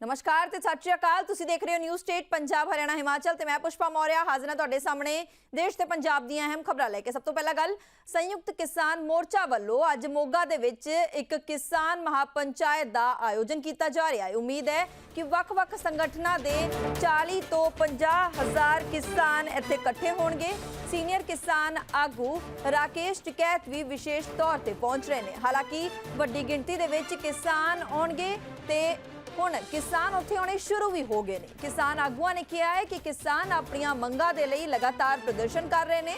ਨਮਸਕਾਰ ਤੇ ਸਤਿ ਸ਼੍ਰੀ ਅਕਾਲ। ਤੁਸੀਂ ਦੇਖ ਰਹੇ ਹੋ ਨਿਊ ਸਟੇਟ ਪੰਜਾਬ, ਹਰਿਆਣਾ, ਹਿਮਾਚਲ ਤੇ ਮੈਂ ਪੁਸ਼ਪਾ ਮੌਰਿਆ ਹਾਜ਼ਰ ਹਾਂ ਤੁਹਾਡੇ ਸਾਹਮਣੇ ਦੇਸ਼ ਤੇ ਪੰਜਾਬ ਦੀਆਂ ਅਹਿਮ ਖਬਰਾਂ ਲੈ ਕੇ। ਸਭ ਤੋਂ ਪਹਿਲਾਂ ਗੱਲ, ਸੰਯੁਕਤ ਕਿਸਾਨ ਮੋਰਚਾ ਵੱਲੋਂ ਅੱਜ ਮੋਗਾ ਦੇ ਵਿੱਚ ਇੱਕ ਕਿਸਾਨ ਮਹਾਪੰਚਾਇਤ ਦਾ ਆਯੋਜਨ ਕੀਤਾ ਜਾ ਰਿਹਾ ਹੈ। ਉਮੀਦ ਹੈ ਕਿ ਵੱਖ-ਵੱਖ ਸੰਗਠਨਾਂ ਦੇ 40 ਤੋਂ 50 ਹਜ਼ਾਰ ਕਿਸਾਨ ਇੱਥੇ ਇਕੱਠੇ ਹੋਣਗੇ। ਸੀਨੀਅਰ ਕਿਸਾਨ ਆਗੂ ਰਾਕੇਸ਼ ਟਿਕੈਤ ਵੀ ਵਿਸ਼ੇਸ਼ ਤੌਰ ਤੇ ਪਹੁੰਚ ਰਹੇ ਨੇ। ਹਾਲਾਂਕਿ ਵੱਡੀ ਗਿਣਤੀ ਦੇ ਵਿੱਚ ਕਿਸਾਨ ਆਉਣਗੇ ਤੇ ਹੁਣ ਕਿਸਾਨ ਉੱਥੇ ਆਉਣੇ ਸ਼ੁਰੂ ਵੀ ਹੋ ਗਏ ਨੇ। ਕਿਸਾਨ ਆਗੂਆਂ ਨੇ ਕਿਹਾ ਹੈ ਕਿ ਕਿਸਾਨ ਆਪਣੀਆਂ ਮੰਗਾਂ ਦੇ ਲਈ ਲਗਾਤਾਰ ਪ੍ਰਦਰਸ਼ਨ ਕਰ ਰਹੇ ਨੇ।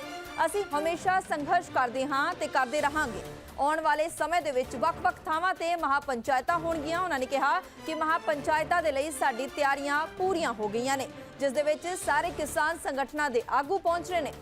ਅਸੀਂ ਹਮੇਸ਼ਾ ਸੰਘਰਸ਼ ਕਰਦੇ ਹਾਂ ਤੇ ਕਰਦੇ ਰਹਾਂਗੇ। ਆਉਣ ਵਾਲੇ ਸਮੇਂ ਦੇ ਵਿੱਚ ਵੱਖ-ਵੱਖ ਥਾਵਾਂ ਤੇ ਮਹਾਪੰਚਾਇਤਾਂ ਹੋਣਗੀਆਂ। ਉਹਨਾਂ ਨੇ ਕਿਹਾ ਕਿ ਮਹਾਪੰਚਾਇਤਾਂ ਦੇ ਲਈ ਸਾਡੀ ਤਿਆਰੀਆਂ ਪੂਰੀਆਂ ਹੋ ਗਈਆਂ ਨੇ, ਜਿਸ ਦੇ ਵਿੱਚ ਸਾਰੇ ਕਿਸਾਨ ਸੰਗਠਨਾਂ ਦੇ ਆਗੂ ਪਹੁੰਚ ਰਹੇ ਨੇ।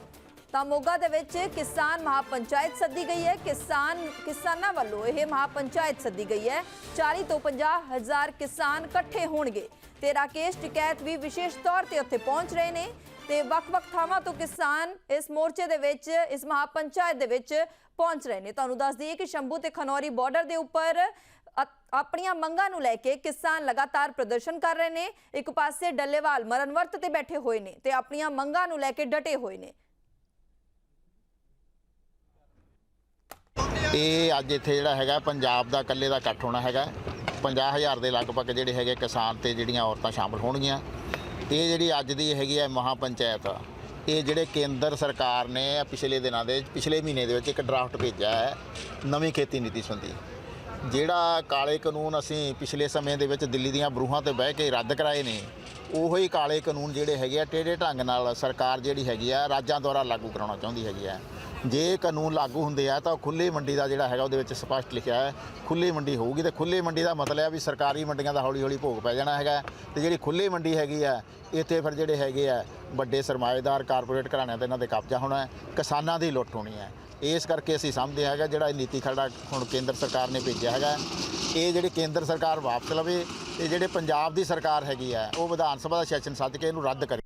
ਤਾਂ ਮੋਗਾ ਦੇ ਵਿੱਚ ਕਿਸਾਨ ਮਹਾਪੰਚਾਇਤ ਸੱਦੀ ਗਈ ਹੈ। ਕਿਸਾਨ, ਕਿਸਾਨਾਂ ਵੱਲੋਂ ਇਹ ਮਹਾਪੰਚਾਇਤ ਸੱਦੀ ਗਈ ਹੈ। 40 ਤੋਂ 50 ਹਜ਼ਾਰ ਕਿਸਾਨ ਇਕੱਠੇ ਹੋਣਗੇ ਤੇ ਰਾਕੇਸ਼ ਟਿਕੈਤ ਵੀ ਵਿਸ਼ੇਸ਼ ਤੌਰ ਤੇ ਉੱਥੇ ਪਹੁੰਚ ਰਹੇ ਨੇ ਤੇ ਵੱਖ-ਵੱਖ ਥਾਵਾਂ ਤੋਂ ਕਿਸਾਨ ਇਸ ਮੋਰਚੇ ਦੇ ਵਿੱਚ, ਇਸ ਮਹਾਪੰਚਾਇਤ ਦੇ ਵਿੱਚ ਪਹੁੰਚ ਰਹੇ ਨੇ। ਤੁਹਾਨੂੰ ਦੱਸ ਦਈਏ ਕਿ ਸ਼ੰਭੂ ਤੇ ਖਨੌਰੀ ਬਾਰਡਰ ਦੇ ਉੱਪਰ ਅ- ਆਪਣੀਆਂ ਮੰਗਾਂ ਨੂੰ ਲੈ ਕੇ ਕਿਸਾਨ ਲਗਾਤਾਰ ਪ੍ਰਦਰਸ਼ਨ ਕਰ ਰਹੇ ਨੇ। ਇੱਕ ਪਾਸੇ ਡੱਲੇਵਾਲ ਮਰਨਵਰਤ ਤੇ ਬੈਠੇ ਹੋਏ ਨੇ ਤੇ ਆਪਣੀਆਂ ਮੰਗਾਂ ਨੂੰ ਲੈ ਕੇ ਡਟੇ ਹੋਏ ਨੇ। ਇਹ ਅੱਜ ਇੱਥੇ ਜਿਹੜਾ ਹੈਗਾ, ਪੰਜਾਬ ਦਾ ਇਕੱਲੇ ਦਾ ਇਕੱਠ ਹੋਣਾ ਹੈਗਾ। 50000 ਦੇ ਲਗਭਗ ਜਿਹੜੇ ਹੈਗੇ ਕਿਸਾਨ ਤੇ ਜਿਹੜੀਆਂ ਔਰਤਾਂ ਸ਼ਾਮਲ ਹੋਣਗੀਆਂ। ਇਹ ਜਿਹੜੀ ਅੱਜ ਦੀ ਹੈਗੀ ਹੈ ਮਹਾਪੰਚਾਇਤ ਇਹ ਜਿਹੜੇ ਕੇਂਦਰ ਸਰਕਾਰ ਨੇ ਪਿਛਲੇ ਦਿਨਾਂ ਦੇ, ਪਿਛਲੇ ਮਹੀਨੇ ਦੇ ਵਿੱਚ ਇੱਕ ਡਰਾਫਟ ਭੇਜਿਆ ਹੈ ਨਵੀਂ ਖੇਤੀ ਨੀਤੀ ਸੰਬੰਧੀ। ਜਿਹੜਾ ਕਾਲੇ ਕਾਨੂੰਨ ਅਸੀਂ ਪਿਛਲੇ ਸਮੇਂ ਦੇ ਵਿੱਚ ਦਿੱਲੀ ਦੀਆਂ ਬਰੂਹਾਂ ਤੇ ਬਹਿ ਕੇ ਰੱਦ ਕਰਾਏ ਨੇ ਉਹੋ ਹੀ ਕਾਲੇ ਕਾਨੂੰਨ ਜਿਹੜੇ ਹੈਗੇ ਆ, ਟੇਢੇ ਢੰਗ ਨਾਲ ਸਰਕਾਰ ਜਿਹੜੀ ਹੈਗੀ ਆ, ਰਾਜਾਂ ਦੁਆਰਾ ਲਾਗੂ ਕਰਾਉਣਾ ਚਾਹੁੰਦੀ ਹੈਗੀ ਆ। ਜੇ ਕਾਨੂੰਨ ਲਾਗੂ ਹੁੰਦੇ ਆ, ਤਾਂ ਖੁੱਲੀ ਮੰਡੀ ਦਾ ਜਿਹੜਾ ਹੈਗਾ, ਉਹਦੇ ਵਿੱਚ ਸਪਸ਼ਟ ਲਿਖਿਆ ਹੈ ਖੁੱਲੀ ਮੰਡੀ ਹੋਊਗੀ ਤੇ ਖੁੱਲੀ ਮੰਡੀ ਦਾ ਮਤਲਬ ਹੈ ਵੀ ਸਰਕਾਰੀ ਮੰਡੀਆਂ ਦਾ ਹੌਲੀ ਹੌਲੀ ਭੋਗ ਪੈ ਜਾਣਾ ਹੈਗਾ। ਤੇ ਜਿਹੜੀ ਖੁੱਲੀ ਮੰਡੀ ਹੈਗੀ ਆ, ਇੱਥੇ ਫਿਰ ਜਿਹੜੇ ਹੈਗੇ ਆ, ਵੱਡੇ ਸਰਮਾਏਦਾਰ ਕਾਰਪੋਰੇਟ ਘਰਾਣਿਆਂ ਤੇ ਇਹਨਾਂ ਦੇ ਕਬਜ਼ਾ ਹੋਣਾ ਹੈ, ਕਿਸਾਨਾਂ ਦੀ ਲੁੱਟ ਹੋਣੀ ਹੈ। ਇਸ ਕਰਕੇ ਅਸੀਂ ਸਮਝਦੇ ਹੈਗਾ ਜਿਹੜਾ ਇਹ ਨੀਤੀ ਖਰੜਾ ਹੁਣ ਕੇਂਦਰ ਸਰਕਾਰ ਨੇ ਭੇਜਿਆ ਹੈਗਾ, ਇਹ ਜਿਹੜੀ ਕੇਂਦਰ ਸਰਕਾਰ ਵਾਪਸ ਲਵੇ ਤੇ ਜਿਹੜੇ ਪੰਜਾਬ ਦੀ ਸਰਕਾਰ ਹੈਗੀ ਹੈ, ਉਹ ਵਿਧਾਨ ਸਭਾ ਦਾ ਸੈਸ਼ਨ ਸੱਦ ਕੇ ਇਹਨੂੰ ਰੱਦ ਕਰੇ।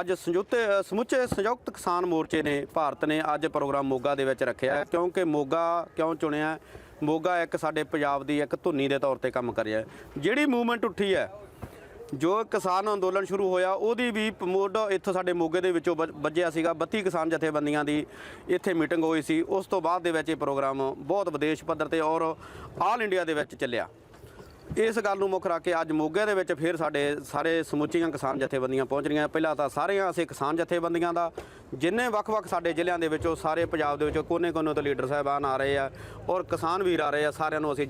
ਅੱਜ ਸੰਯੁਕਤ, ਸਮੁੱਚੇ ਸੰਯੁਕਤ ਕਿਸਾਨ ਮੋਰਚੇ ਨੇ, ਭਾਰਤ ਨੇ ਅੱਜ ਪ੍ਰੋਗਰਾਮ ਮੋਗਾ ਦੇ ਵਿੱਚ ਰੱਖਿਆ ਕਿਉਂਕਿ ਮੋਗਾ ਕਿਉਂ ਚੁਣਿਆ ਮੋਗਾ ਇੱਕ ਸਾਡੇ ਪੰਜਾਬ ਦੀ ਇੱਕ ਧੁਨੀ ਦੇ ਤੌਰ ਤੇ ਕੰਮ ਕਰ ਰਿਹਾ ਜਿਹੜੀ ਮੂਵਮੈਂਟ ਉੱਠੀ ਹੈ, ਜੋ ਕਿਸਾਨ ਅੰਦੋਲਨ ਸ਼ੁਰੂ ਹੋਇਆ, ਉਹਦੀ ਵੀ ਮੋਢ ਇੱਥੋਂ ਸਾਡੇ ਮੋਗੇ ਦੇ ਵਿੱਚੋਂ ਵੱਜ- ਵੱਜਿਆ ਸੀਗਾ। 32 ਕਿਸਾਨ ਜਥੇਬੰਦੀਆਂ ਦੀ ਇੱਥੇ ਮੀਟਿੰਗ ਹੋਈ ਸੀ। ਉਸ ਤੋਂ ਬਾਅਦ ਦੇ ਵਿੱਚ ਇਹ ਪ੍ਰੋਗਰਾਮ ਬਹੁਤ ਵਿਦੇਸ਼ ਪੱਧਰ ਤੇ ਔਰ ਆਲ ਇੰਡੀਆ ਦੇ ਵਿੱਚ ਚੱਲਿਆ। ਇਸ ਗੱਲ ਨੂੰ ਮੁੱਖ ਰੱਖ ਕੇ ਅੱਜ ਮੋਗੇ ਦੇ ਵਿੱਚ ਫਿਰ ਸਾਡੇ ਸਾਰੇ ਸਮੁੱਚੀਆਂ ਕਿਸਾਨ ਜਥੇਬੰਦੀਆਂ ਪਹੁੰਚ ਰਹੀਆਂ। ਪਹਿਲਾਂ ਤਾਂ ਸਾਰੀਆਂ ਅਸੀਂ ਕਿਸਾਨ ਜਥੇਬੰਦੀਆਂ ਦਾ, ਜਿੰਨੇ ਵੱਖ-ਵੱਖ ਸਾਡੇ ਜ਼ਿਲ੍ਹਿਆਂ ਦੇ ਵਿੱਚੋਂ ਸਾਰੇ ਪੰਜਾਬ ਦੇ ਵਿੱਚੋਂ ਕੋਨੇ-ਕੋਨੇ ਤੋਂ ਲੀਡਰ ਸਾਹਿਬਾਨ ਆ ਰਹੇ ਆ ਔਰ ਕਿਸਾਨ ਵੀਰ ਆ ਰਹੇ ਆ, ਸਾਰਿਆਂ ਨੂੰ ਅਸੀਂ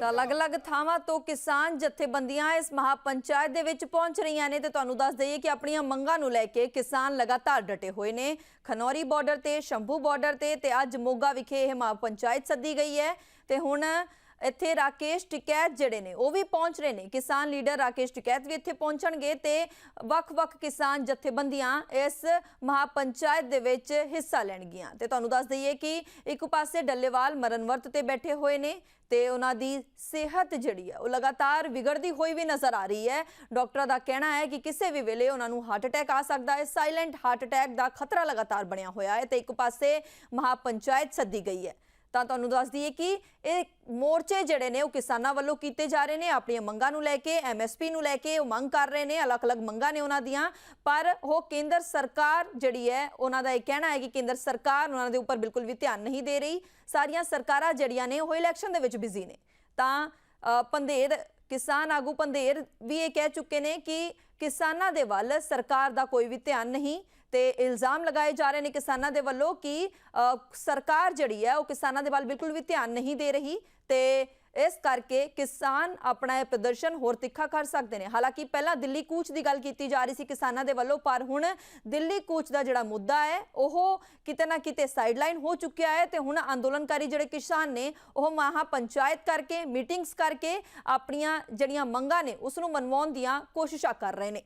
ਤਾਂ ਅਲੱਗ-ਅਲੱਗ ਥਾਵਾਂ ਤੋਂ ਕਿਸਾਨ ਜਥੇਬੰਦੀਆਂ ਇਸ ਮਹਾਪੰਚਾਇਤ ਦੇ ਵਿੱਚ ਪਹੁੰਚ ਰਹੀਆਂ ਨੇ ਤੇ ਤੁਹਾਨੂੰ ਦੱਸ ਦਈਏ ਕਿ ਆਪਣੀਆਂ ਮੰਗਾਂ ਨੂੰ ਲੈ ਕੇ ਕਿਸਾਨ ਲਗਾਤਾਰ ਡਟੇ ਹੋਏ ਨੇ। ਖਨੌਰੀ ਬਾਰਡਰ ਤੇ, ਸ਼ੰਭੂ ਬਾਰਡਰ ਤੇ ਤੇ ਅੱਜ ਮੋਗਾ ਵਿਖੇ ਇਹ ਮਹਾਪੰਚਾਇਤ ਸੱਦੀ ਗਈ ਹੈ ਤੇ ਹੁਣ ਇੱਥੇ ਰਾਕੇਸ਼ ਟਿਕੈਤ ਜਿਹੜੇ ਨੇ, ਉਹ ਵੀ ਪਹੁੰਚ ਰਹੇ ਨੇ। ਕਿਸਾਨ ਲੀਡਰ ਰਾਕੇਸ਼ ਟਿਕੈਤ ਵੀ ਇੱਥੇ ਪਹੁੰਚਣਗੇ ਤੇ ਵੱਖ-ਵੱਖ ਕਿਸਾਨ ਜਥੇਬੰਦੀਆਂ ਇਸ ਮਹਾਪੰਚਾਇਤ ਦੇ ਵਿੱਚ ਹਿੱਸਾ ਲੈਣਗੀਆਂ। ਤੇ ਤੁਹਾਨੂੰ ਦੱਸ ਦਈਏ ਕਿ ਇੱਕ ਪਾਸੇ ਡੱਲੇਵਾਲ ਮਰਨਵਰਤ ਤੇ ਬੈਠੇ ਹੋਏ ਨੇ ਤੇ ਉਹਨਾਂ ਦੀ ਸਿਹਤ ਜਿਹੜੀ ਹੈ, ਉਹ ਲਗਾਤਾਰ ਵਿਗੜਦੀ ਹੋਈ ਵੀ ਨਜ਼ਰ ਆ ਰਹੀ ਹੈ। ਡਾਕਟਰਾਂ ਦਾ ਕਹਿਣਾ ਹੈ ਕਿ ਕਿਸੇ ਵੀ ਵੇਲੇ ਉਹਨਾਂ ਨੂੰ ਹਾਰਟ ਅਟੈਕ ਆ ਸਕਦਾ ਹੈ। ਸਾਇਲੈਂਟ ਹਾਰਟ ਅਟੈਕ ਦਾ ਖਤਰਾ ਲਗਾਤਾਰ ਬਣਿਆ ਹੋਇਆ ਹੈ ਤੇ ਇੱਕ ਪਾਸੇ ਮਹਾਪੰਚਾਇਤ ਸੱਦੀ ਗਈ ਹੈ। ਤਾਂ ਤੁਹਾਨੂੰ ਦੱਸ ਦਈਏ ਕਿ ਇਹ ਮੋਰਚੇ ਜਿਹੜੇ ਨੇ ਉਹ ਕਿਸਾਨਾਂ ਵੱਲੋਂ ਕੀਤੇ ਜਾ ਰਹੇ ਨੇ ਆਪਣੀਆਂ ਮੰਗਾਂ ਨੂੰ ਲੈ ਕੇ ਐਮਐਸਪੀ ਨੂੰ ਲੈ ਕੇ ਉਹ ਮੰਗ ਕਰ ਰਹੇ ਨੇ ਅਲੱਗ-ਅਲੱਗ ਮੰਗਾਂ ਨੇ ਉਹਨਾਂ ਦੀਆਂ। ਪਰ ਉਹ ਕੇਂਦਰ ਸਰਕਾਰ ਜਿਹੜੀ ਹੈ ਉਹਨਾਂ ਦਾ ਇਹ ਕਹਿਣਾ ਹੈ ਕਿ ਕੇਂਦਰ ਸਰਕਾਰ ਉਹਨਾਂ ਦੇ ਉੱਪਰ ਬਿਲਕੁਲ ਵੀ ਧਿਆਨ ਨਹੀਂ ਦੇ ਰਹੀ। ਸਾਰੀਆਂ ਸਰਕਾਰਾਂ ਜਿਹੜੀਆਂ ਨੇ ਉਹ ਇਲੈਕਸ਼ਨ ਦੇ ਵਿੱਚ ਬਿਜ਼ੀ ਨੇ। ਤਾਂ ਅ, ਪੰਧੇਰ ਕਿਸਾਨ ਆਗੂ ਪੰਧੇਰ ਵੀ ਇਹ ਕਹਿ ਚੁੱਕੇ ਨੇ ਕਿ ਕਿਸਾਨਾਂ ਦੇ ਵੱਲ ਸਰਕਾਰ ਦਾ ਕੋਈ ਵੀ ਧਿਆਨ ਨਹੀਂ ਤੇ ਇਲਜ਼ਾਮ ਲਗਾਏ ਜਾ ਰਹੇ ਨੇ ਕਿਸਾਨਾਂ ਦੇ ਵੱਲੋਂ ਕਿ ਸਰਕਾਰ ਜਿਹੜੀ ਹੈ ਉਹ ਕਿਸਾਨਾਂ ਦੇ ਵੱਲ ਬਿਲਕੁਲ ਵੀ ਧਿਆਨ ਨਹੀਂ ਦੇ ਰਹੀ ਤੇ ਇਸ ਕਰਕੇ ਕਿਸਾਨ ਆਪਣਾ ਇਹ ਪ੍ਰਦਰਸ਼ਨ ਹੋਰ ਤਿੱਖਾ ਕਰ ਸਕਦੇ ਨੇ। ਹਾਲਾਂਕਿ ਪਹਿਲਾਂ ਦਿੱਲੀ ਕੂਚ ਦੀ ਗੱਲ ਕੀਤੀ ਜਾ ਰਹੀ ਸੀ ਕਿਸਾਨਾਂ ਦੇ ਵੱਲੋਂ, ਪਰ ਹੁਣ ਦਿੱਲੀ ਕੂਚ ਦਾ ਜਿਹੜਾ ਮੁੱਦਾ ਹੈ, ਉਹ ਕਿਤੇ ਨਾ ਕਿਤੇ ਸਾਈਡਲਾਈਨ ਹੋ ਚੁੱਕਿਆ ਹੈ ਤੇ ਹੁਣ ਅੰਦੋਲਨਕਾਰੀ ਜਿਹੜੇ ਕਿਸਾਨ ਨੇ, ਉਹ ਮਹਾ ਪੰਚਾਇਤ ਕਰਕੇ ਮੀਟਿੰਗਸ ਕਰਕੇ ਆਪਣੀਆਂ ਜਿਹੜੀਆਂ ਮੰਗਾਂ ਨੇ ਉਸ ਨੂੰ ਮਨਵਾਉਣ ਦੀਆਂ ਕੋਸ਼ਿਸ਼ਾਂ ਕਰ ਰਹੇ ਨੇ।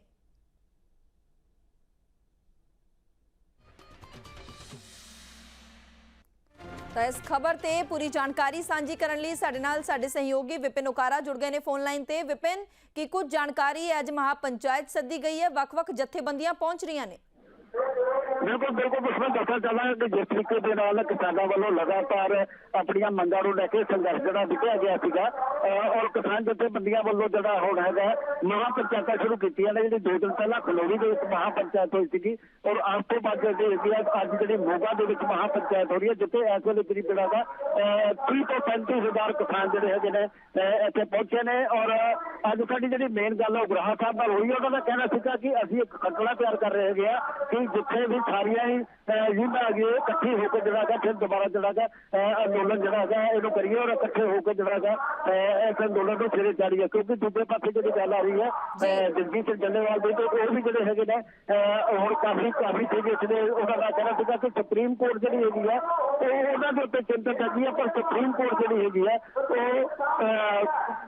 ਤਾਂ ਇਸ ਖਬਰ ਤੇ ਪੂਰੀ ਜਾਣਕਾਰੀ ਸਾਂਝੀ ਕਰਨ ਲਈ ਸਾਡੇ ਨਾਲ ਸਾਡੇ ਸਹਿਯੋਗੀ ਵਿਪਿਨ ਉਕਾਰਾ ਜੁੜ ਗਏ ਨੇ ਫੋਨ ਲਾਈਨ ਤੇ। ਵਿਪਿਨ, ਕੀ ਕੁਝ ਜਾਣਕਾਰੀ ਅੱਜ ਮਹਾ ਪੰਚਾਇਤ ਸੱਦੀ ਗਈ ਹੈ? ਵੱਖ-ਵੱਖ ਜਥੇਬੰਦੀਆਂ ਪਹੁੰਚ ਰਹੀਆਂ ਨੇ। ਬਿਲਕੁਲ ਬਿਲਕੁਲ ਕੁਝ ਮੈਂ ਦੱਸਣਾ ਚਾਹਾਂਗਾ ਕਿ ਜਿਸ ਤਰੀਕੇ ਦੇ ਨਾਲ ਕਿਸਾਨਾਂ ਵੱਲੋਂ ਲਗਾਤਾਰ ਆਪਣੀਆਂ ਮੰਗਾਂ ਨੂੰ ਲੈ ਕੇ ਸੰਘਰਸ਼ ਜਿਹੜਾ ਵਿਖਿਆ ਗਿਆ ਸੀਗਾ, ਅਹ, ਔਰ ਕਿਸਾਨ ਜਥੇਬੰਦੀਆਂ ਵੱਲੋਂ ਜਿਹੜਾ ਹੁਣ ਹੈਗਾ, ਮਹਾ ਪੰਚਾਇਤਾਂ ਸ਼ੁਰੂ ਕੀਤੀਆਂ ਨੇ, ਜਿਹੜੀ ਦੋ ਦਿਨ ਪਹਿਲਾਂ ਖਨੌਰੀ ਦੇ ਵਿੱਚ ਮਹਾ ਪੰਚਾਇਤ ਹੋਈ ਸੀਗੀ, ਔਰ ਅੱਜ ਤੋਂ ਬਾਅਦ ਜਿਹੜੀ ਹੈਗੀ ਆ, ਅੱਜ ਜਿਹੜੀ ਮੋਗਾ ਦੇ ਵਿੱਚ ਮਹਾ ਪੰਚਾਇਤ ਹੋ ਰਹੀ ਹੈ, ਜਿੱਥੇ ਇਸ ਵੇਲੇ ਕਰੀਬ ਜਿਹੜਾ ਦਾ 30 ਤੋਂ 35 ਹਜ਼ਾਰ ਕਿਸਾਨ ਜਿਹੜੇ ਹੈਗੇ ਨੇ, ਅਹ, ਇੱਥੇ ਪਹੁੰਚੇ ਨੇ, ਔਰ ਅੱਜ ਸਾਡੀ ਜਿਹੜੀ ਮੇਨ ਗੱਲ ਹੈ ਉਹ ਗ੍ਰਾਹ ਸਾਹਿਬ ਨਾਲ ਹੋਈ ਹੈ। ਉਹਨਾਂ ਦਾ ਕਹਿਣਾ ਸੀਗਾ ਕਿ ਅਸੀਂ ਇੱਕ ਖੱਟੜਾ ਤਿਆਰ ਕਰ ਰਹੇ ਹੈਗੇ ਆ, ਕਿ ਜਿੱਥੇ ਵੀ ਸਾਰੀਆਂ ਹੀ ਯੂਨੀਅਨ ਹੈ, ਇਕੱਠੀ ਹੋ ਕੇ ਜਿਹੜਾ ਹੈਗਾ ਫਿਰ ਦੁਬਾਰਾ ਜਿਹੜਾ ਹੈਗਾ ਅੰਦੋਲਨ ਜਿਹੜਾ ਹੈਗਾ ਇਹਨੂੰ ਕਰੀਏ ਔਰ ਇਕੱਠੇ ਹੋ ਕੇ ਜਿਹੜਾ ਹੈਗਾ ਇਸ ਅੰਦੋਲਨ ਨੂੰ ਸਿਰੇ ਚਾੜੀਏ ਕਿਉਂਕਿ ਦੂਜੇ ਪਾਸੇ ਜਿਹੜੀ ਗੱਲ ਆ ਰਹੀ ਹੈ ਜਗਜੀਤ ਸਿੰਘ ਜੱਲੇਵਾਲ ਦੇ ਤੇ ਉਹ ਵੀ ਜਿਹੜੇ ਹੈਗੇ ਨੇ ਹੁਣ ਕਾਫੀ ਕਾਫੀ ਸੀਰੀਅਸ ਨੇ ਉਹਨਾਂ ਦਾ ਕਹਿਣਾ ਸੀਗਾ ਕਿ ਸੁਪਰੀਮ ਕੋਰਟ ਜਿਹੜੀ ਹੈਗੀ ਹੈ ਉਹ ਉਹਨਾਂ ਦੇ ਉੱਤੇ ਚਿੰਤਤ ਹੈਗੀ ਹੈ ਪਰ ਸੁਪਰੀਮ ਕੋਰਟ ਜਿਹੜੀ ਹੈਗੀ ਹੈ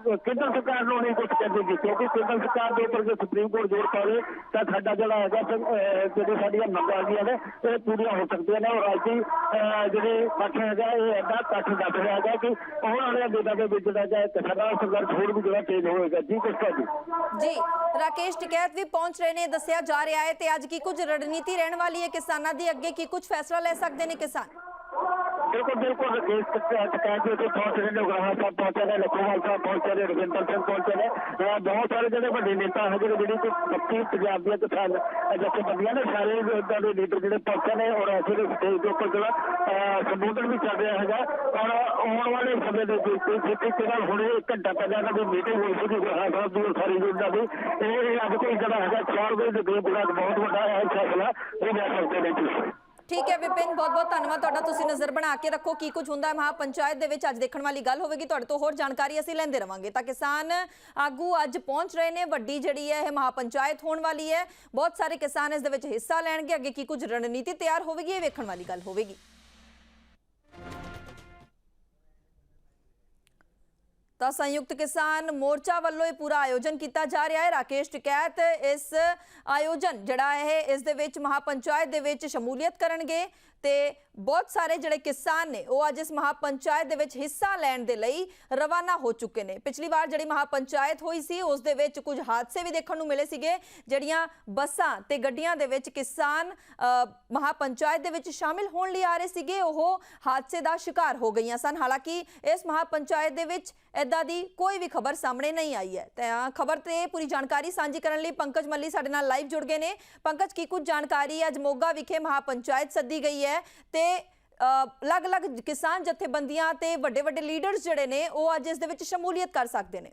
ਉਹ ਕੇਂਦਰ ਸਰਕਾਰ ਨੂੰ ਨਹੀਂ ਕੁਝ ਕਹਿੰਦੀ ਕਿਉਂਕਿ ਕੇਂਦਰ ਸਰਕਾਰ ਦੇ ਉੱਪਰ ਜੇ ਸੁਪਰੀਮ ਕੋਰਟ ਜ਼ੋਰ ਪਾਵੇ ਤਾਂ ਸਾਡਾ ਜਿਹੜਾ ਹੈਗਾ ਜਿਹੜੀ ਸਾਡੀਆਂ ਮੰਗਾਂ ਹੈਗੀਆਂ ਨੇ ਇਹ ਪੂਰੀਆਂ ਹੋ ਸਕਦੀਆਂ ਨੇ। ਔਰ ਅੱਜ ਦੀ ਅਹ, ਹੈਗਾ ਇਹ ਐਡਾ ਇਕੱਠ ਦੱਸ ਰਿਹਾ ਹੈਗਾ ਕਿ ਆਉਣ ਵਾਲੇ ਦਿਨਾਂ ਦੇ ਵਿੱਚ ਜਿਹੜਾ ਹੈਗਾ ਕਿਸਾਨਾਂ ਸੰਘਰਸ਼ ਹੋਰ ਵੀ ਜਿਹੜਾ ਤੇਜ਼ ਹੋਏਗਾ। ਜੀ ਕਿਸਕਾ ਜੀ? ਜੀ ਰਾਕੇਸ਼ ਟਿਕੈਤ ਵੀ ਪਹੁੰਚ ਰਹੇ ਨੇ ਦੱਸਿਆ ਜਾ ਰਿਹਾ ਹੈ ਤੇ ਅੱਜ ਕੀ ਕੁਝ ਰਣਨੀਤੀ ਰਹਿਣ ਵਾਲੀ ਹੈ ਕਿਸਾਨਾਂ ਦੀ? ਅੱਗੇ ਕੀ ਕੁਝ ਫੈਸਲਾ ਲੈ ਸਕਦੇ ਨੇ ਕਿਸਾਨ? ਬਿਲਕੁਲ ਬਿਲਕੁਲ। ਰਕੇਸ਼ ਟਕੈਤ ਦੇ ਉੱਤੇ ਪਹੁੰਚ ਰਹੇ ਨੇ ਗ੍ਰਾਹਾਂ ਸਾਹਿਬ ਪਹੁੰਚੇ ਨੇ ਲਖੋਵਾਲ ਸਾਹਿਬ ਪਹੁੰਚੇ ਨੇ, ਰਵਿੰਦਰ ਸਿੰਘ ਪਹੁੰਚੇ ਨੇ। ਬਹੁਤ ਸਾਰੇ ਜਿਹੜੇ ਵੱਡੇ ਨੇਤਾ ਹੈਗੇ ਨੇ, ਜਿਹੜੀ ਕਿ ਪੱਕੀ ਪੰਜਾਬ ਦੀਆਂ ਕਿਸਾਨ ਜਥੇਬੰਦੀਆਂ ਨੇ, ਸਾਰੇ ਇਦਾਂ ਦੇ ਲੀਡਰ ਜਿਹੜੇ ਪਹੁੰਚੇ ਨੇ ਔਰ ਐਸੇ ਦੇ ਸਟੇਜ ਦੇ ਉੱਪਰ ਜਿਹੜਾ, ਅਹ ਸੰਬੋਧਨ ਵੀ ਚੱਲ ਰਿਹਾ ਹੈਗਾ। ਔਰ ਆਉਣ ਵਾਲੇ ਸਮੇਂ ਦੇ ਵਿੱਚ ਜਿੱਥੇ ਕਿ ਨਾਲ ਹੁਣੇ ਇੱਕ ਘੰਟਾ ਪਹਿਲਾਂ ਇਹਨਾਂ ਦੀ ਮੀਟਿੰਗ ਹੋਈ ਸੀ ਗ੍ਰਾਹਾਂ ਸਾਹਿਬ ਦੀ ਔਰ ਸਾਰੀ ਯੂਨੀਅਨ ਦੀ, ਇਹ ਅੱਜ ਕੋਈ ਜਿਹੜਾ ਹੈਗਾ 4 ਵਜੇ ਦੇ ਕਰੀਬ ਜਿਹੜਾ ਬਹੁਤ ਵੱਡਾ ਇਹ ਫੈਸਲਾ, ਉਹ ਲੈ ਸਕਦੇ ਨੇ ਜੀ। ਠੀਕ ਹੈ ਵਿਪਿਨ ਬਹੁਤ ਬਹੁਤ ਧੰਨਵਾਦ ਤੁਹਾਡਾ। ਤੁਸੀਂ ਨਜ਼ਰ ਬਣਾ ਕੇ ਰੱਖੋ ਕੀ ਕੁਝ ਹੁੰਦਾ ਹੈ ਮਹਾ ਪੰਚਾਇਤ ਦੇ ਵਿੱਚ। ਅੱਜ ਦੇਖਣ ਵਾਲੀ ਗੱਲ ਹੋਵੇਗੀ। ਤੁਹਾਡੇ ਤੋਂ ਹੋਰ ਜਾਣਕਾਰੀ ਅਸੀਂ ਲੈਂਦੇ ਰਵਾਂਗੇ। ਤਾਂ ਕਿਸਾਨ ਆਗੂ ਅੱਜ ਪਹੁੰਚ ਰਹੇ ਨੇ। ਵੱਡੀ ਜਿਹੜੀ ਹੈ ਇਹ ਮਹਾ ਪੰਚਾਇਤ ਹੋਣ ਵਾਲੀ ਹੈ। ਬਹੁਤ ਸਾਰੇ ਕਿਸਾਨ ਇਸ ਦੇ ਵਿੱਚ ਹਿੱਸਾ ਲੈਣਗੇ। ਅੱਗੇ ਕੀ ਕੁਝ ਰਣਨੀਤੀ ਤਿਆਰ ਹੋਵੇਗੀ, ਇਹ ਵੇਖਣ ਵਾਲੀ ਗੱਲ ਹੋਵੇਗੀ। ਤਾਂ ਸੰਯੁਕਤ ਕਿਸਾਨ ਮੋਰਚਾ ਵੱਲੋਂ ਇਹ ਪੂਰਾ ਆਯੋਜਨ ਕੀਤਾ ਜਾ ਰਿਹਾ ਹੈ। ਰਾਕੇਸ਼ ਟਿਕੈਤ ਇਸ ਆਯੋਜਨ ਜਿਹੜਾ ਹੈ ਇਸ ਦੇ ਵਿੱਚ ਮਹਾਪੰਚਾਇਤ ਦੇ ਵਿੱਚ ਸ਼ਮੂਲੀਅਤ ਕਰਨਗੇ ਤੇ ਬਹੁਤ ਸਾਰੇ ਜਿਹੜੇ ਕਿਸਾਨ ਨੇ ਉਹ ਅੱਜ ਇਸ ਮਹਾਪੰਚਾਇਤ ਦੇ ਵਿੱਚ ਹਿੱਸਾ ਲੈਣ ਦੇ ਲਈ ਰਵਾਨਾ ਹੋ ਚੁੱਕੇ ਨੇ। ਪਿਛਲੀ ਵਾਰ ਜਿਹੜੀ ਮਹਾਪੰਚਾਇਤ ਹੋਈ ਸੀ ਉਸ ਦੇ ਵਿੱਚ ਕੁਝ ਹਾਦਸੇ ਵੀ ਦੇਖਣ ਨੂੰ ਮਿਲੇ ਸੀਗੇ ਜਿਹੜੀਆਂ ਬੱਸਾਂ ਤੇ ਗੱਡੀਆਂ ਦੇ ਵਿੱਚ ਕਿਸਾਨ ਅ, ਮਹਾਪੰਚਾਇਤ ਦੇ ਵਿੱਚ ਸ਼ਾਮਿਲ ਹੋਣ ਲਈ ਆ ਰਹੇ ਸੀਗੇ। ਉਹ ਹਾਦਸੇ ਦਾ ਸ਼ਿਕਾਰ ਹੋ ਗਈਆਂ ਸਨ। ਹਾਲਾਂਕਿ ਇਸ ਮਹਾਪੰਚਾਇਤ ਦੇ ਵਿੱਚ ਐਦਾਂ ਦੀ ਕੋਈ ਵੀ ਖਬਰ ਸਾਹਮਣੇ ਨਹੀਂ ਆਈ ਹੈ। ਤਾਂ ਖਬਰ ਤੇ ਪੂਰੀ ਜਾਣਕਾਰੀ ਸਾਂਝੀ ਕਰਨ ਲਈ ਪੰਕਜ ਮੱਲੀ ਸਾਡੇ ਨਾਲ ਲਾਈਵ ਜੁੜ ਗਏ ਨੇ। ਪੰਕਜ, ਕੀ ਕੁਝ ਜਾਣਕਾਰੀ ਅੱਜ ਮੋਗਾ ਵਿਖੇ ਮਹਾਪੰਚਾਇਤ ਸੱਦੀ ਗਈ ਹੈ ਤੇ ਅਲੱਗ-ਅਲੱਗ ਕਿਸਾਨ ਜਥੇਬੰਦੀਆਂ ਤੇ ਵੱਡੇ-ਵੱਡੇ ਲੀਡਰਸ ਜਿਹੜੇ ਨੇ, ਉਹ ਅੱਜ ਇਸ ਦੇ ਵਿੱਚ ਸ਼ਮੂਲੀਅਤ ਕਰ ਸਕਦੇ ਨੇ।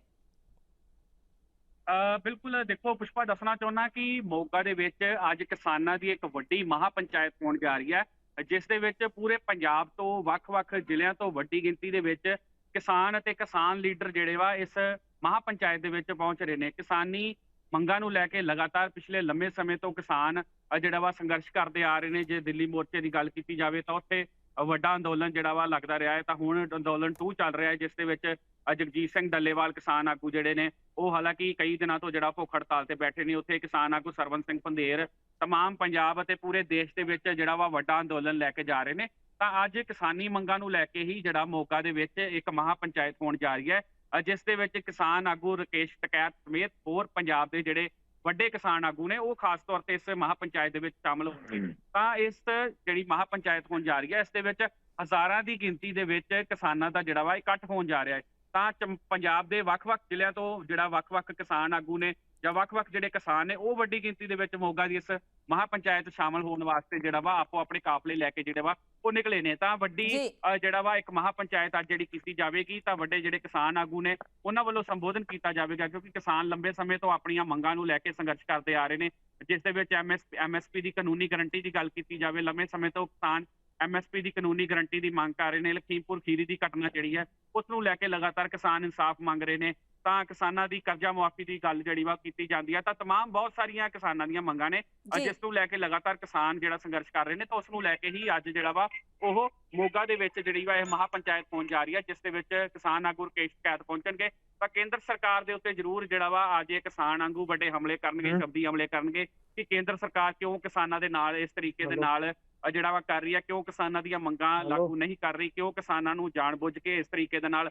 ਬਿਲਕੁਲ ਦੇਖੋ, ਪੁਸ਼ਪਾ ਦੱਸਣਾ ਚਾਹੁੰਦਾ ਕਿ ਮੋਗਾ ਦੇ ਵਿੱਚ ਅੱਜ ਕਿਸਾਨਾਂ ਦੀ ਇੱਕ ਵੱਡੀ ਮਹਾ ਪੰਚਾਇਤ ਹੋਣ ਜਾ ਰਹੀ ਹੈ, ਜਿਸ ਦੇ ਵਿੱਚ ਪੂਰੇ ਪੰਜਾਬ ਤੋਂ ਵੱਖ-ਵੱਖ ਜ਼ਿਲ੍ਹਿਆਂ ਤੋਂ ਵੱਡੀ ਗਿਣਤੀ ਦੇ ਵਿੱਚ ਕਿਸਾਨ ਅਤੇ ਕਿਸਾਨ ਲੀਡਰ ਜਿਹੜੇ ਵਾ ਇਸ ਮਹਾ ਪੰਚਾਇਤ ਦੇ ਵਿੱਚ ਪਹੁੰਚ ਰਹੇ ਨੇ। ਕਿਸਾਨੀ ਮੰਗਾਂ ਨੂੰ ਲੈ ਕੇ ਲਗਾਤਾਰ ਪਿਛਲੇ ਲੰਮੇ ਸਮੇਂ ਤੋਂ ਕਿਸਾਨ ਜਿਹੜਾ ਵਾ ਸੰਘਰਸ਼ ਕਰਦੇ ਆ ਰਹੇ ਨੇ। ਜੇ ਦਿੱਲੀ ਮੋਰਚੇ ਦੀ ਗੱਲ ਕੀਤੀ ਜਾਵੇ ਤਾਂ ਉੱਥੇ ਵੱਡਾ ਅੰਦੋਲਨ ਜਿਹੜਾ ਵਾ ਲੱਗਦਾ ਰਿਹਾ ਹੈ। ਤਾਂ ਹੁਣ ਅੰਦੋਲਨ 2 ਚੱਲ ਰਿਹਾ ਹੈ, ਜਿਸ ਦੇ ਵਿੱਚ ਜਗਜੀਤ ਸਿੰਘ ਡੱਲੇਵਾਲ ਕਿਸਾਨ ਆਗੂ ਜਿਹੜੇ ਨੇ, ਉਹ ਹਾਲਾਂਕਿ ਕਈ ਦਿਨਾਂ ਤੋਂ ਜਿਹੜਾ ਭੁੱਖ ਹੜਤਾਲ ਤੇ ਬੈਠੇ ਨੇ। ਉੱਥੇ ਕਿਸਾਨ ਆਗੂ ਸਰਵਨ ਸਿੰਘ ਪੰਧੇਰ, ਤਮਾਮ ਪੰਜਾਬ ਅਤੇ ਪੂਰੇ ਦੇਸ਼ ਦੇ ਵਿੱਚ ਜਿਹੜਾ ਵਾ ਵੱਡਾ ਅੰਦੋਲਨ ਲੈ ਕੇ ਜਾ ਰਹੇ ਨੇ। ਤਾਂ ਅੱਜ ਕਿਸਾਨੀ ਮੰਗਾਂ ਨੂੰ ਲੈ ਕੇ ਹੀ ਜਿਹੜਾ ਮੋਗਾ ਦੇ ਵਿੱਚ ਇੱਕ ਮਹਾ ਪੰਚਾਇਤ ਹੋਣ ਜਾ ਰਹੀ ਹੈ ਜਿਸ ਦੇ ਵਿੱਚ ਕਿਸਾਨ ਆਗੂ ਰਕੇਸ਼ ਟਕੈਤ ਸਮੇਤ ਹੋਰ ਪੰਜਾਬ ਦੇ ਜਿਹੜੇ ਵੱਡੇ ਕਿਸਾਨ ਆਗੂ ਨੇ ਉਹ ਖਾਸ ਤੌਰ ਤੇ ਇਸ ਮਹਾ ਪੰਚਾਇਤ ਦੇ ਵਿੱਚ ਸ਼ਾਮਲ ਹੋਣਗੇ। ਤਾਂ ਇਸ ਜਿਹੜੀ ਮਹਾ ਪੰਚਾਇਤ ਹੋਣ ਜਾ ਰਹੀ ਹੈ ਇਸ ਦੇ ਵਿੱਚ ਹਜ਼ਾਰਾਂ ਦੀ ਗਿਣਤੀ ਦੇ ਵਿੱਚ ਕਿਸਾਨਾਂ ਦਾ ਜਿਹੜਾ ਵਾ ਇਕੱਠ ਹੋਣ ਜਾ ਰਿਹਾ ਹੈ। ਤਾਂ ਪੰਜਾਬ ਦੇ ਵੱਖ-ਵੱਖ ਜ਼ਿਲ੍ਹਿਆਂ ਤੋਂ ਜਿਹੜਾ ਵੱਖ-ਵੱਖ ਕਿਸਾਨ ਆਗੂ ਨੇ ਜਾਂ ਵੱਖ-ਵੱਖ ਜਿਹੜੇ ਕਿਸਾਨ ਨੇ ਉਹ ਵੱਡੀ ਗਿਣਤੀ ਦੇ ਵਿੱਚ ਮੋਗਾ ਦੀ ਇਸ ਮਹਾ ਪੰਚਾਇਤ ਸ਼ਾਮਲ ਹੋਣ ਵਾਸਤੇ ਜਿਹੜਾ ਵਾ ਆਪੋ ਆਪਣੇ ਕਾਫਲੇ ਲੈ ਕੇ ਜਿਹੜੇ ਵਾ ਉਹ ਨਿਕਲੇ ਨੇ। ਤਾਂ ਵੱਡੀ ਜਿਹੜਾ ਵਾ ਇੱਕ ਮਹਾ ਪੰਚਾਇਤ ਅੱਜ ਜਿਹੜੀ ਕੀਤੀ ਜਾਵੇਗੀ ਤਾਂ ਵੱਡੇ ਜਿਹੜੇ ਕਿਸਾਨ ਆਗੂ ਨੇ ਉਹਨਾਂ ਵੱਲੋਂ ਸੰਬੋਧਨ ਕੀਤਾ ਜਾਵੇਗਾ ਕਿਉਂਕਿ ਕਿਸਾਨ ਲੰਬੇ ਸਮੇਂ ਤੋਂ ਆਪਣੀਆਂ ਮੰਗਾਂ ਨੂੰ ਲੈ ਕੇ ਸੰਘਰਸ਼ ਕਰਦੇ ਆ ਰਹੇ ਨੇ। ਜਿਸ ਦੇ ਵਿੱਚ ਐਮਐਸ ਐਮਐਸਪੀ ਦੀ ਕਾਨੂੰਨੀ ਗਾਰੰਟੀ ਦੀ ਗੱਲ ਕੀਤੀ ਜਾਵੇ ਲੰਬੇ ਸਮੇਂ ਤੋਂ ਕਿਸਾਨ ਐਮਐਸਪੀ ਦੀ ਕਾਨੂੰਨੀ ਗਾਰੰਟੀ ਦੀ ਮੰਗ ਕਰ ਰਹੇ ਨੇ। ਲਖੀਮਪੁਰ ਖੀਰੀ ਦੀ ਘਟਨਾ ਜਿਹੜੀ ਹੈ ਉਸ ਨੂੰ ਲੈ ਕੇ ਲਗਾਤਾਰ ਕਿਸਾਨ ਇਨਸਾਫ ਮੰਗ ਰਹੇ ਨੇ। ਤਾਂ ਕਿਸਾਨਾਂ ਦੀ ਕਰਜ਼ਾ ਮੁਆਫੀ ਦੀ ਗੱਲ ਜਿਹੜੀ ਵਾ ਕੀਤੀ ਜਾਂਦੀ ਹੈ ਤਾਂ तमाम ਬਹੁਤ ਸਾਰੀਆਂ ਕਿਸਾਨਾਂ ਦੀਆਂ ਮੰਗਾਂ ਨੇ ਅ, ਜੀ। ਜਿਸ ਨੂੰ ਲੈ ਕੇ ਲਗਾਤਾਰ ਕਿਸਾਨ ਜਿਹੜਾ ਸੰਘਰਸ਼ ਕਰ ਰਹੇ ਨੇ ਤਾਂ ਉਸ ਨੂੰ ਲੈ ਕੇ ਹੀ ਅੱਜ ਜਿਹੜਾ ਵਾ ਉਹ ਮੋਗਾ ਦੇ ਵਿੱਚ ਜਿਹੜੀ ਵਾ ਇਹ ਮਹਾ ਪੰਚਾਇਤ ਹੋਣ ਜਾ ਰਹੀ ਹੈ ਜਿਸ ਦੇ ਵਿੱਚ ਕਿਸਾਨ ਆਗੂ ਰਕੇਸ਼ ਕੈਦ ਪਹੁੰਚਣਗੇ ਤਾਂ ਕੇਂਦਰ ਸਰਕਾਰ ਦੇ ਉੱਤੇ ਜ਼ਰੂਰ ਜਿਹੜਾ ਵਾ ਅੱਜ ਇਹ ਕਿਸਾਨ ਆਗੂ ਵੱਡੇ ਹਮਲੇ ਕਰਨਗੇ ਸ਼ਬਦੀ ਹਮਲੇ ਕਰਨਗੇ ਕਿ ਕੇਂਦਰ ਸਰਕਾਰ ਕਿਉਂ ਕਿਸਾਨਾਂ ਦੇ ਨਾਲ ਇਸ ਤਰੀਕੇ ਦੇ ਨਾਲ ਅ, ਜਿਹੜਾ ਵਾ ਕਰ ਰਹੀ ਹੈ ਕਿਉਂ ਕਿਸਾਨਾਂ ਦੀਆਂ ਮੰਗਾਂ ਲਾਗੂ ਨਹੀਂ ਕਰ ਰਹੀ ਕਿਉਂ ਕਿਸਾਨਾਂ ਨੂੰ ਜਾਣਬੁੱਝ ਕੇ ਇਸ ਤਰੀਕੇ ਦੇ ਨਾਲ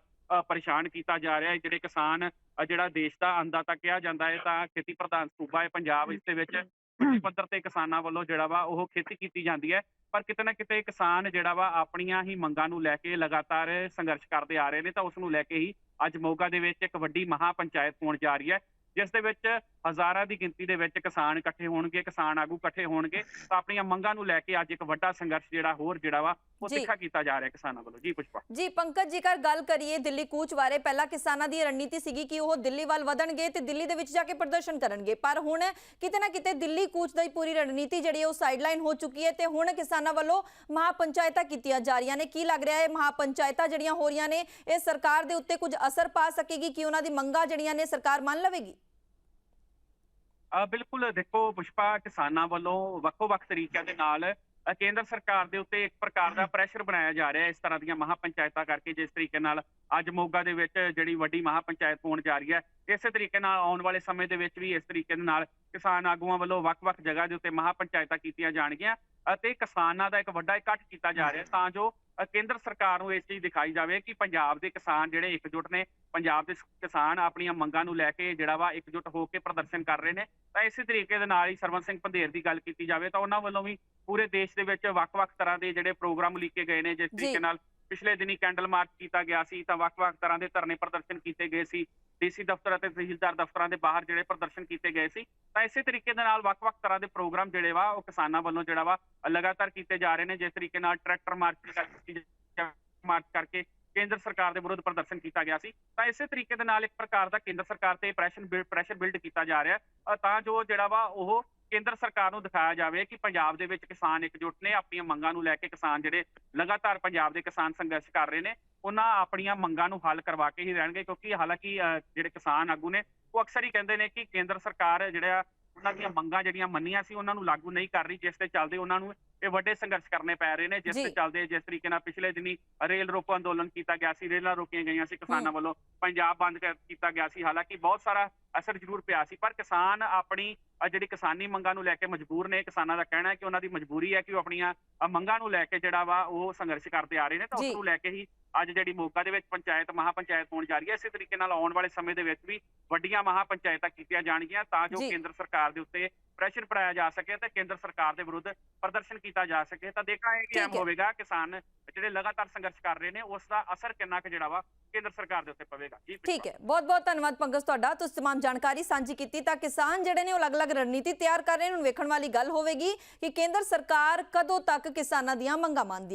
ਪਰੇਸ਼ਾਨ ਕੀਤਾ ਜਾ ਰਿਹਾ ਹੈ? ਜਿਹੜੇ ਕਿਸਾਨ ਜਿਹੜਾ ਦੇਸ਼ ਦਾ ਅੰਦਾਤਾ ਕਿਹਾ ਜਾਂਦਾ ਹੈ ਤਾਂ ਖੇਤੀ ਪ੍ਰਧਾਨ ਸੂਬਾ ਹੈ ਪੰਜਾਬ ਇਸ ਦੇ ਵਿੱਚ ਵੱਡੇ ਪੱਧਰ ਤੇ ਕਿਸਾਨਾਂ ਵੱਲੋਂ ਜਿਹੜਾ ਵਾ ਉਹ ਖੇਤੀ ਕੀਤੀ ਜਾਂਦੀ ਹੈ। ਪਰ ਕਿਤੇ ਨਾ ਕਿਤੇ ਕਿਸਾਨ ਜਿਹੜਾ ਵਾ ਆਪਣੀਆਂ ਹੀ ਮੰਗਾਂ ਨੂੰ ਲੈ ਕੇ ਲਗਾਤਾਰ ਸੰਘਰਸ਼ ਕਰਦੇ ਆ ਰਹੇ ਨੇ ਤਾਂ ਉਸ ਨੂੰ ਲੈ ਕੇ ਹੀ ਅੱਜ ਮੋਗਾ ਦੇ ਵਿੱਚ ਇੱਕ ਵੱਡੀ ਮਹਾ ਪੰਚਾਇਤ ਹੋਣ ਜਾ ਰਹੀ ਹੈ ਜਿਸ ਦੇ ਵਿੱਚ ਹਜ਼ਾਰਾਂ ਦੀ ਗਿਣਤੀ ਦੇ ਵਿੱਚ ਕਿਸਾਨ ਇਕੱਠੇ ਹੋਣਗੇ ਕਿਸਾਨ ਆਗੂ ਇਕੱਠੇ ਹੋਣਗੇ ਤਾਂ ਆਪਣੀਆਂ ਮੰਗਾਂ ਨੂੰ ਲੈ ਕੇ ਅੱਜ ਇੱਕ ਵੱਡਾ ਸੰਘਰਸ਼ ਜਿਹੜਾ ਹੋਰ ਜਿਹੜਾ ਵਾ ਉਹ ਜੀ। ਤਿੱਖਾ ਕੀਤਾ ਜਾ ਰਿਹਾ ਕਿਸਾਨਾਂ ਵੱਲੋਂ। ਜੀ ਪੁਸ਼ਪਾ। ਜੀ ਪੰਕਜ ਜੇਕਰ ਗੱਲ ਕਰੀਏ ਦਿੱਲੀ ਕੂਚ ਬਾਰੇ ਪਹਿਲਾਂ ਕਿਸਾਨਾਂ ਦੀ ਰਣਨੀਤੀ ਸੀਗੀ ਕਿ ਉਹ ਦਿੱਲੀ ਵੱਲ ਵਧਣਗੇ ਤੇ ਦਿੱਲੀ ਦੇ ਵਿੱਚ ਜਾ ਕੇ ਪ੍ਰਦਰਸ਼ਨ ਕਰਨਗੇ। ਪਰ ਹੁਣ ਕਿਤੇ ਨਾ ਕਿਤੇ ਦਿੱਲੀ ਕੂਚ ਦੀ ਪੂਰੀ ਰਣਨੀਤੀ ਜਿਹੜੀ ਉਹ ਸਾਈਡਲਾਈਨ ਹੋ ਚੁੱਕੀ ਹੈ ਤੇ ਹੁਣ ਕਿਸਾਨਾਂ ਵੱਲੋਂ ਮਹਾਪੰਚਾਇਤਾਂ ਕੀਤੀਆਂ ਜਾ ਰਹੀਆਂ ਨੇ। ਕੀ ਲੱਗ ਰਿਹਾ ਹੈ? ਮਹਾਪੰਚਾਇਤਾਂ ਜਿਹੜੀਆਂ ਹੋ ਰਹੀਆਂ ਨੇ ਇਹ ਸਰਕਾਰ ਦੇ ਉੱਤੇ ਕੁਝ ਅਸਰ ਪਾ ਸਕੇਗੀ ਕਿ ਉਹਨਾਂ ਦੀ ਮੰਗਾਂ ਜਿਹੜੀਆਂ ਨੇ ਸਰਕਾਰ ਮੰਨ ਲਵੇਗੀ? ਬਿਲਕੁਲ ਦੇਖੋ ਪੁਸ਼ਪਾ ਕਿਸਾਨਾਂ ਵੱਲੋਂ ਵੱਖੋ-ਵੱਖ ਤਰੀਕਿਆਂ ਦੇ ਨਾਲ ਕੇਂਦਰ ਸਰਕਾਰ ਦੇ ਉੱਤੇ ਇੱਕ ਪ੍ਰਕਾਰ ਦਾ ਪ੍ਰੈਸ਼ਰ ਬਣਾਇਆ ਜਾ ਰਿਹਾ ਹੈ ਇਸ ਤਰ੍ਹਾਂ ਦੀਆਂ ਮਹਾਪੰਚਾਇਤਾਂ ਕਰਕੇ, ਜਿਸ ਤਰੀਕੇ ਨਾਲ ਅੱਜ ਮੋਗਾ ਦੇ ਵਿੱਚ ਜਿਹੜੀ ਵੱਡੀ ਮਹਾਪੰਚਾਇਤ ਹੋਣ ਜਾ ਰਹੀ ਹੈ, ਇਸੇ ਤਰੀਕੇ ਨਾਲ ਆਉਣ ਵਾਲੇ ਸਮੇਂ ਦੇ ਵਿੱਚ ਵੀ ਇਸ ਤਰੀਕੇ ਦੇ ਨਾਲ ਕਿਸਾਨ ਆਗੂਆਂ ਵੱਲੋਂ ਵੱਖ-ਵੱਖ ਜਗ੍ਹਾ ਦੇ ਉੱਤੇ ਮਹਾਪੰਚਾਇਤਾਂ ਕੀਤੀਆਂ ਜਾਣਗੀਆਂ ਅਤੇ ਕਿਸਾਨਾਂ ਦਾ ਇੱਕ ਵੱਡਾ ਇਕੱਠ ਕੀਤਾ ਜਾ ਰਿਹਾ ਤਾਂ ਜੋ ਕੇਂਦਰ ਸਰਕਾਰ ਨੂੰ ਇਸ ਚੀਜ਼ ਦਿਖਾਈ ਜਾਵੇ ਕਿ ਪੰਜਾਬ ਦੇ ਕਿਸਾਨ ਜਿਹੜੇ ਇਕਜੁੱਟ ਨੇ ਪੰਜਾਬ ਦੇ ਕਿਸਾਨ ਆਪਣੀਆਂ ਮੰਗਾਂ ਨੂੰ ਲੈ ਕੇ ਜਿਹੜਾ ਵਾ ਇਕਜੁੱਟ ਹੋ ਕੇ ਪ੍ਰਦਰਸ਼ਨ ਕਰ ਰਹੇ ਨੇ ਤਾਂ ਇਸੇ ਤਰੀਕੇ ਦੇ ਨਾਲ ਹੀ ਸਰਵਨ ਸਿੰਘ ਪੰਧੇਰ ਦੀ ਗੱਲ ਕੀਤੀ ਜਾਵੇ ਤਾਂ ਉਹਨਾਂ ਵੱਲੋਂ ਵੀ ਪੂਰੇ ਦੇਸ਼ ਦੇ ਵਿੱਚ ਵੱਖ-ਵੱਖ ਤਰ੍ਹਾਂ ਦੇ ਜਿਹੜੇ ਪ੍ਰੋਗਰਾਮ ਲਿਖੇ ਗਏ ਨੇ ਜਿਸ। ਤਰੀਕੇ ਨਾਲ ਪਿਛਲੇ ਦਿਨੀ ਕੈਂਡਲ ਮਾਰਚ ਕੀਤਾ ਗਿਆ ਸੀ ਤਾਂ ਵੱਖ-ਵੱਖ ਤਰ੍ਹਾਂ ਦੇ ਧਰਨੇ ਪ੍ਰਦਰਸ਼ਨ ਕੀਤੇ ਗਏ ਸੀ ਡੀਸੀ ਦਫ਼ਤਰ ਅਤੇ ਤਹਿਸੀਲਦਾਰ ਦਫ਼ਤਰਾਂ ਦੇ ਬਾਹਰ ਜਿਹੜੇ ਪ੍ਰਦਰਸ਼ਨ ਕੀਤੇ ਗਏ ਸੀ, ਤਾਂ ਇਸੇ ਤਰੀਕੇ ਦੇ ਨਾਲ ਵੱਖ-ਵੱਖ ਤਰ੍ਹਾਂ ਦੇ ਪ੍ਰੋਗਰਾਮ ਜਿਹੜੇ ਵਾ, ਉਹ ਕਿਸਾਨਾਂ ਵੱਲੋਂ ਜਿਹੜਾ ਵਾ, ਲਗਾਤਾਰ ਕੀਤੇ ਜਾ ਰਹੇ ਨੇ। ਜਿਸ ਤਰੀਕੇ ਨਾਲ ਟਰੈਕਟਰ ਮਾਰਚ ਮਾਰਚ ਕਰਕੇ ਕੇਂਦਰ ਸਰਕਾਰ ਦੇ ਵਿਰੁੱਧ ਪ੍ਰਦਰਸ਼ਨ ਕੀਤਾ ਗਿਆ ਸੀ। ਤਾਂ ਇਸੇ ਤਰੀਕੇ ਦੇ ਨਾਲ ਇੱਕ ਪ੍ਰਕਾਰ ਦਾ ਕੇਂਦਰ ਸਰਕਾਰ ਤੇ ਪ੍ਰੈਸ਼ਰ ਪ੍ਰੈਸ਼ਰ ਬਿਲਡ ਕੀਤਾ ਜਾ ਰਿਹਾ। ਤਾਂ ਜੋ ਜਿਹੜਾ ਵਾ, ਉਹ ਕੇਂਦਰ ਸਰਕਾਰ ਨੂੰ ਦਿਖਾਇਆ ਜਾਵੇ ਕਿ ਪੰਜਾਬ ਦੇ ਵਿੱਚ ਕਿਸਾਨ ਇਕਜੁੱਟ ਨੇ, ਆਪਣੀਆਂ ਮੰਗਾਂ ਨੂੰ ਲੈ ਕੇ ਕਿਸਾਨ ਜਿਹੜੇ ਲਗਾਤਾਰ ਪੰਜਾਬ ਦੇ ਕਿਸਾਨ ਸੰਘਰਸ਼ ਕਰ ਰਹੇ ਨੇ। ਉਹਨਾਂ ਆਪਣੀਆਂ ਮੰਗਾਂ ਨੂੰ ਹੱਲ ਕਰਵਾ ਕੇ ਹੀ ਰਹਿਣਗੇ ਕਿਉਂਕਿ ਹਾਲਾਂਕਿ ਅ, ਜਿਹੜੇ ਕਿਸਾਨ ਆਗੂ ਨੇ ਉਹ ਅਕਸਰ ਹੀ ਕਹਿੰਦੇ ਨੇ ਕਿ ਕੇਂਦਰ ਸਰਕਾਰ ਜਿਹੜਾ ਉਹਨਾਂ ਦੀਆਂ ਮੰਗਾਂ ਜਿਹੜੀਆਂ ਮੰਨੀਆਂ ਸੀ ਉਹਨਾਂ ਨੂੰ ਲਾਗੂ ਨਹੀਂ ਕਰ ਰਹੀ ਜਿਸ ਤੇ ਚੱਲਦੇ ਉਹਨਾਂ ਨੂੰ ਇਹ ਵੱਡੇ ਸੰਘਰਸ਼ ਕਰਨੇ ਪੈ ਰਹੇ ਨੇ ਜਿਸ। ਤੇ ਚੱਲਦੇ ਜਿਸ ਤਰੀਕੇ ਨਾਲ ਪਿਛਲੇ ਦਿਨੀ ਰੇਲ ਰੋਕੋ ਅੰਦੋਲਨ ਕੀਤਾ ਗਿਆ ਸੀ ਰੇਲਾਂ ਰੋਕੀਆਂ ਗਈਆਂ ਸੀ ਕਿਸਾਨਾਂ ਵੱਲੋਂ ਪੰਜਾਬ ਬੰਦ ਕੀਤਾ ਗਿਆ ਸੀ ਹਾਲਾਂਕਿ ਬਹੁਤ ਸਾਰਾ ਅਸਰ ਜ਼ਰੂਰ ਪਿਆ ਸੀ ਪਰ ਕਿਸਾਨ ਆਪਣੀ ਜਿਹੜੀ ਕਿਸਾਨੀ ਮੰਗਾਂ ਨੂੰ ਲੈ ਕੇ ਮਜਬੂਰ ਨੇ ਕਿਸਾਨਾਂ ਦਾ ਕਹਿਣਾ ਹੈ ਕਿ ਉਹਨਾਂ ਦੀ ਮਜਬੂਰੀ ਹੈ ਕਿ ਉਹ ਆਪਣੀਆਂ ਮੰਗਾਂ ਨੂੰ ਲੈ ਕੇ ਜਿਹੜਾ ਵਾ ਉਹ ਸੰਘਰਸ਼ ਕਰਦੇ ਆ ਰਹੇ ਨੇ ਤਾਂ ਉਸ। ਨੂੰ ਲੈ ਕੇ ਹੀ ਅੱਜ ਜਿਹੜੀ ਮੋਗਾ ਦੇ ਵਿੱਚ ਪੰਚਾਇਤ ਮਹਾਪੰਚਾਇਤ ਹੋਣ ਜਾ ਰਹੀ ਹੈ ਇਸੇ ਤਰੀਕੇ ਨਾਲ ਆਉਣ ਵਾਲੇ ਸਮੇਂ ਦੇ ਵਿੱਚ ਵੀ ਵੱਡੀਆਂ ਮਹਾਪੰਚਾਇਤਾਂ ਕੀਤੀਆਂ ਜਾਣਗੀਆਂ ਤਾਂ ਜੀ। ਕੇਂਦਰ ਸਰਕਾਰ ਦੇ ਉੱਤੇ ਪ੍ਰੈਸ਼ਰ ਪਾਇਆ ਜਾ ਸਕੇ ਤੇ ਕੇਂਦਰ ਸਰਕਾਰ ਦੇ ਵਿਰੁੱਧ ਪ੍ਰਦਰਸ਼ਨ ਕੀਤਾ ਜਾ ਸਕੇ ਤਾਂ ਦੇਖਣਾ ਹੈ ਕਿ ਠੀਕ ਐਮ ਹੈ। ਹੋਵੇਗਾ ਕਿਸਾਨ ਜਿਹੜੇ ਲਗਾਤਾਰ ਸੰਘਰਸ਼ ਕਰ ਰਹੇ ਨੇ ਉਸ ਦਾ ਅਸਰ ਕਿੰਨਾ ਕੁ ਜਿਹੜਾ ਵਾ ਕੇਂਦਰ ਸਰਕਾਰ ਦੇ ਉੱਤੇ ਪਵੇਗਾ ਜੀ ਠੀਕ ਹੈ ਬਹੁਤ ਬਹੁਤ ਧੰਨਵਾਦ ਪੰਕਜ ਤੁਹਾਡਾ ਤੁਸੀਂ तमाम ਜਾਣਕਾਰੀ ਸਾਂਝੀ ਕੀਤੀ ਤਾਂ ਕਿਸਾਨ ਜਿਹੜੇ ਨੇ ਉਹ ਅਲੱਗ-ਅਲੱਗ ਰਣਨੀਤੀ ਤਿਆਰ ਕਰ ਰਹੇ ਨੇ ਹੁਣ ਵੇਖਣ ਵਾਲੀ ਗੱਲ ਹੋਵੇਗੀ ਕਿ ਕੇਂਦਰ ਸਰਕਾਰ ਕਦੋਂ ਤੱਕ ਕਿਸਾਨਾਂ ਦੀਆਂ ਮੰਗਾਂ ਮੰਨਦੀ